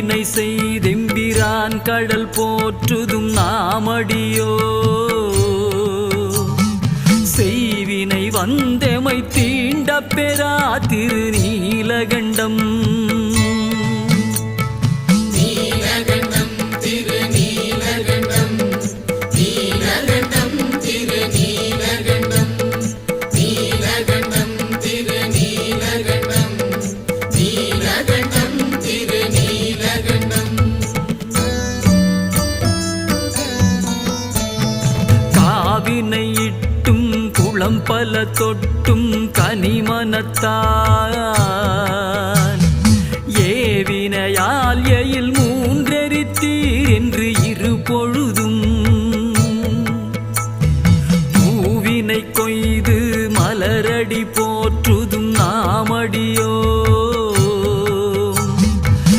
தீவினை செய்தெம்பிரான் கடல் போற்றுதும் நாமடியோ. செய்வினை வந்தெமை தீண்ட பெறா திருநீலகண்டம். பாவினை இட்டும் குளம் பல தொட்டும் கனிமனத்தான் ஏவினையால் எயில் மூன்றெரித்தீர் என்று இரு பொழுதும். பூவினை கொய்து மலரடி போற்று